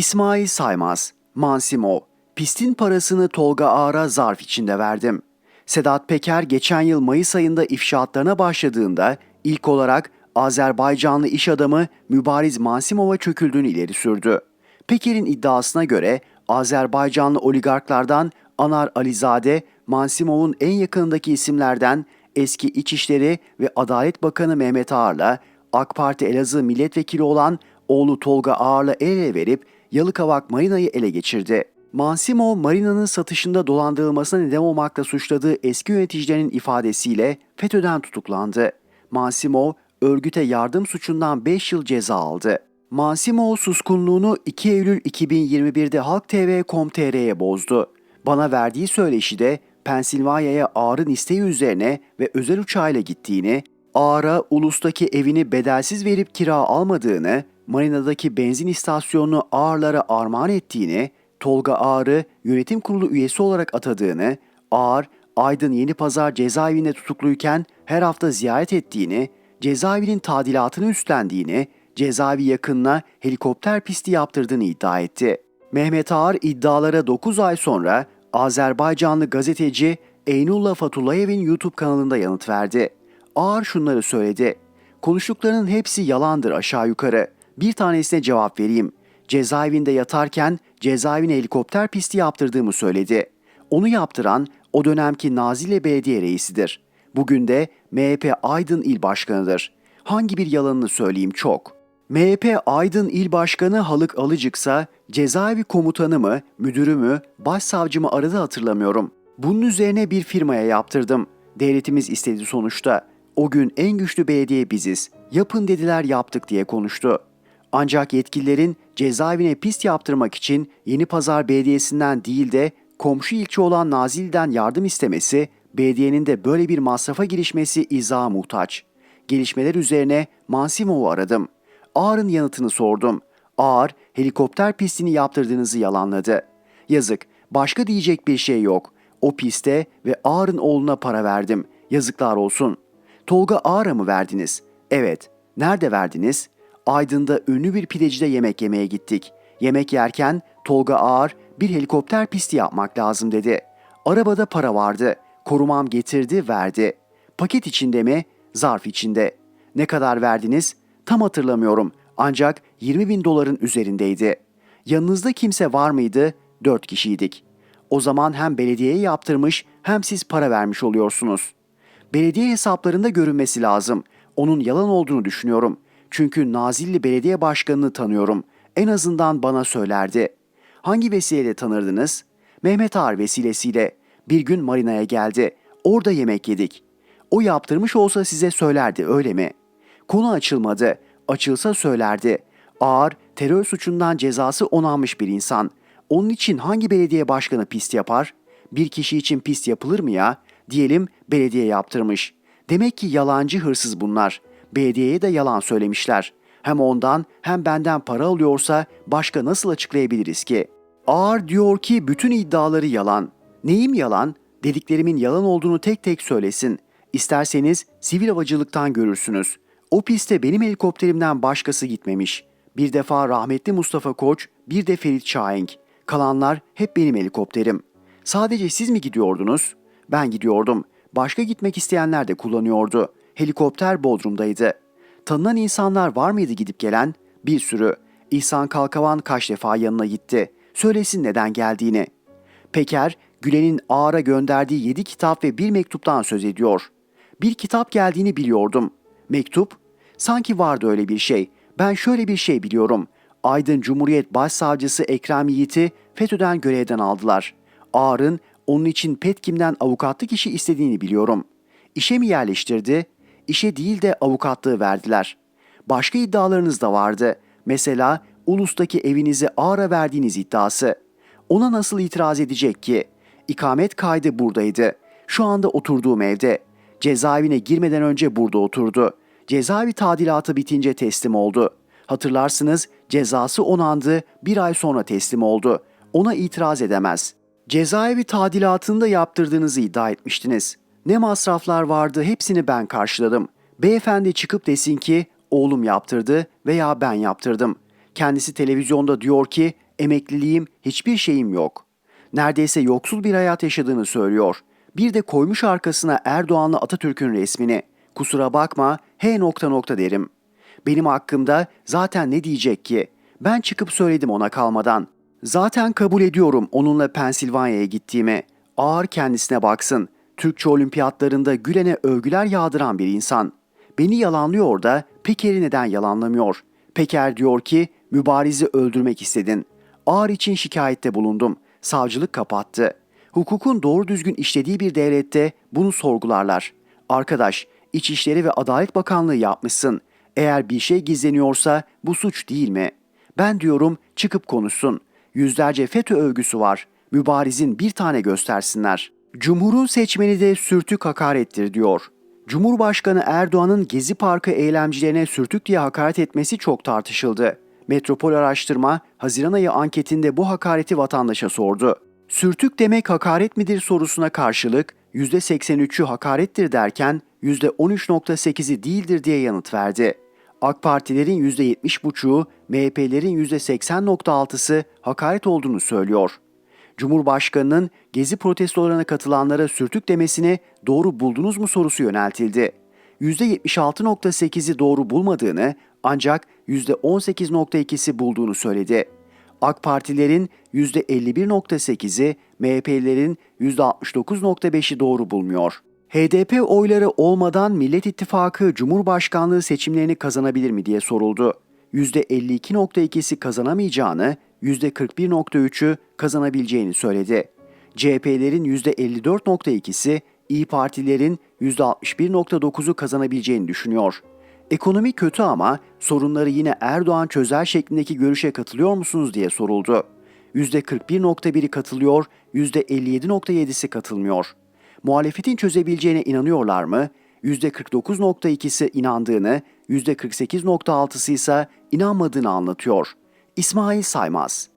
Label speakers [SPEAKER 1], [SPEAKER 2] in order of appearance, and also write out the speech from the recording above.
[SPEAKER 1] İsmail Saymaz, Mansimo, pistin parasını Tolga Ağar'a zarf içinde verdim. Sedat Peker geçen yıl Mayıs ayında ifşaatlarına başladığında ilk olarak Azerbaycanlı iş adamı Mübariz Mansimov'a çöküldüğünü ileri sürdü. Peker'in iddiasına göre Azerbaycanlı oligarklardan Anar Alizade, Mansimov'un en yakınındaki isimlerden eski İçişleri ve Adalet Bakanı Mehmet Ağar'la AK Parti Elazığ milletvekili olan oğlu Tolga Ağar'la el ele verip Yalıkavak Marina'yı ele geçirdi. Mansimo, marinanın satışında dolandırılmasına neden olmakla suçladığı eski yöneticilerin ifadesiyle FETÖ'den tutuklandı. Mansimo, örgüte yardım suçundan 5 yıl ceza aldı. Mansimo suskunluğunu 2 Eylül 2021'de Halk TV.com.tr'ye bozdu. Bana verdiği söyleşide Pensilvanya'ya Ağar'ın isteği üzerine ve özel uçağıyla gittiğini, Ağar'a ulustaki evini bedelsiz verip kira almadığını, marinadaki benzin istasyonunu Ağar'lara armağan ettiğini, Tolga Ağar'ı yönetim kurulu üyesi olarak atadığını, Ağar, Aydın Yeni Pazar cezaevinde tutukluyken her hafta ziyaret ettiğini, cezaevinin tadilatını üstlendiğini, cezaevi yakınına helikopter pisti yaptırdığını iddia etti. Mehmet Ağar iddialara 9 ay sonra Azerbaycanlı gazeteci Eynullah Fatulayev'in YouTube kanalında yanıt verdi. Ağar şunları söyledi. Konuştuklarının hepsi yalandır aşağı yukarı. Bir tanesine cevap vereyim. Cezaevinde yatarken cezaevine helikopter pisti yaptırdığımı söyledi. Onu yaptıran o dönemki Nazilli Belediye Reisidir. Bugün de MHP Aydın İl Başkanı'dır. Hangi bir yalanını söyleyeyim çok. MHP Aydın İl Başkanı Halık Alıcıksa cezaevi komutanı mı, müdürü mü, başsavcı mı aradı hatırlamıyorum. Bunun üzerine bir firmaya yaptırdım. Devletimiz istedi sonuçta. O gün en güçlü belediye biziz. Yapın dediler yaptık diye konuştu. Ancak yetkililerin cezaevine pist yaptırmak için Yeni Pazar Belediyesi'nden değil de komşu ilçe olan Nazilli'den yardım istemesi, belediyenin de böyle bir masrafa girişmesi izaha muhtaç. Gelişmeler üzerine Mansimov'u aradım. Ağar'ın yanıtını sordum. Ağar, helikopter pistini yaptırdığınızı yalanladı. Yazık, başka diyecek bir şey yok. O piste ve Ağar'ın oğluna para verdim. Yazıklar olsun. Tolga Ağar'a mı verdiniz? Evet. Nerede verdiniz? Aydın'da ünlü bir pidecide yemek yemeye gittik. Yemek yerken Tolga Ağar bir helikopter pisti yapmak lazım dedi. Arabada para vardı. Korumam getirdi verdi. Paket içinde mi? Zarf içinde. Ne kadar verdiniz? Tam hatırlamıyorum. Ancak 20 bin doların üzerindeydi. Yanınızda kimse var mıydı? Dört kişiydik. O zaman hem belediyeye yaptırmış hem siz para vermiş oluyorsunuz. Belediye hesaplarında görünmesi lazım. Onun yalan olduğunu düşünüyorum. Çünkü Nazilli Belediye Başkanı'nı tanıyorum. En azından bana söylerdi. Hangi vesileyle tanırdınız? Mehmet Ağar vesilesiyle. Bir gün marinaya geldi. Orada yemek yedik. O yaptırmış olsa size söylerdi öyle mi? Konu açılmadı. Açılsa söylerdi. Ağır terör suçundan cezası onanmış bir insan. Onun için hangi belediye başkanı pist yapar? Bir kişi için pist yapılır mı ya? Diyelim belediye yaptırmış. Demek ki yalancı hırsız bunlar. Belediyeye de yalan söylemişler. Hem ondan hem benden para alıyorsa başka nasıl açıklayabiliriz ki? Ağır diyor ki bütün iddiaları yalan. Neyim yalan? Dediklerimin yalan olduğunu tek tek söylesin. İsterseniz sivil havacılıktan görürsünüz. O piste benim helikopterimden başkası gitmemiş. Bir defa rahmetli Mustafa Koç, bir de Ferit Şahenk. Kalanlar hep benim helikopterim. Sadece siz mi gidiyordunuz? Ben gidiyordum. Başka gitmek isteyenler de kullanıyordu. Helikopter Bodrum'daydı. Tanınan insanlar var mıydı gidip gelen? Bir sürü. İhsan Kalkavan kaç defa yanına gitti. Söylesin neden geldiğini. Peker, Gülen'in Ağar'a gönderdiği yedi kitap ve bir mektuptan söz ediyor. Bir kitap geldiğini biliyordum. Mektup? Sanki vardı öyle bir şey. Ben şöyle bir şey biliyorum. Aydın Cumhuriyet Başsavcısı Ekrem Yiğit'i FETÖ'den görevden aldılar. Ağar'ın onun için Petkim'den avukatlık işi istediğini biliyorum. İşe mi yerleştirdi? İşe değil de avukatlığı verdiler. Başka iddialarınız da vardı. Mesela Ulus'taki evinizi Ağar'a verdiğiniz iddiası. Ona nasıl itiraz edecek ki? İkamet kaydı buradaydı. Şu anda oturduğum evde. Cezaevine girmeden önce burada oturdu. Cezaevi tadilatı bitince teslim oldu. Hatırlarsınız cezası onandı, bir ay sonra teslim oldu. Ona itiraz edemez. Cezaevi tadilatını da yaptırdığınızı iddia etmiştiniz. Ne masraflar vardı hepsini ben karşıladım. Beyefendi çıkıp desin ki oğlum yaptırdı veya ben yaptırdım. Kendisi televizyonda diyor ki emekliliğim, hiçbir şeyim yok. Neredeyse yoksul bir hayat yaşadığını söylüyor. Bir de koymuş arkasına Erdoğan'la Atatürk'ün resmini. Kusura bakma, he nokta nokta derim. Benim hakkımda zaten ne diyecek ki? Ben çıkıp söyledim ona kalmadan. Zaten kabul ediyorum onunla Pensilvanya'ya gittiğimi. Ağır kendisine baksın. Türkçe olimpiyatlarında Gülen'e övgüler yağdıran bir insan. Beni yalanlıyor da Peker'i neden yalanlamıyor? Peker diyor ki mübarizi öldürmek istedin. Ağır için şikayette bulundum. Savcılık kapattı. Hukukun doğru düzgün işlediği bir devlette bunu sorgularlar. Arkadaş, İçişleri ve Adalet Bakanlığı yapmışsın. Eğer bir şey gizleniyorsa bu suç değil mi? Ben diyorum çıkıp konuşsun. Yüzlerce FETÖ övgüsü var. Mübarizin bir tane göstersinler. Cumhur'un seçmeni de sürtük hakarettir diyor. Cumhurbaşkanı Erdoğan'ın Gezi Parkı eylemcilerine sürtük diye hakaret etmesi çok tartışıldı. Metropol Araştırma, Haziran ayı anketinde bu hakareti vatandaşa sordu. Sürtük demek hakaret midir sorusuna karşılık %83'ü hakarettir derken %13.8'i değildir diye yanıt verdi. AK Partilerin %70,5'u, MHP'lerin %80.6'sı hakaret olduğunu söylüyor. Cumhurbaşkanının gezi protestolarına katılanlara sürtük demesini doğru buldunuz mu sorusu yöneltildi. %76.8'i doğru bulmadığını ancak %18.2'si bulduğunu söyledi. AK Partilerin %51.8'i, MHP'lilerin %69.5'i doğru bulmuyor. HDP oyları olmadan Millet İttifakı Cumhurbaşkanlığı seçimlerini kazanabilir mi diye soruldu. %52.2'si kazanamayacağını, %41.3'ü kazanabileceğini söyledi. CHP'lerin %54.2'si, İyi Partilerin %61.9'u kazanabileceğini düşünüyor. Ekonomi kötü ama sorunları yine Erdoğan çözer şeklindeki görüşe katılıyor musunuz diye soruldu. %41.1'i katılıyor, %57.7'si katılmıyor. Muhalefetin çözebileceğine inanıyorlar mı? %49.2'si inandığını, %48.6'sı ise inanmadığını anlatıyor. İsmail Saymaz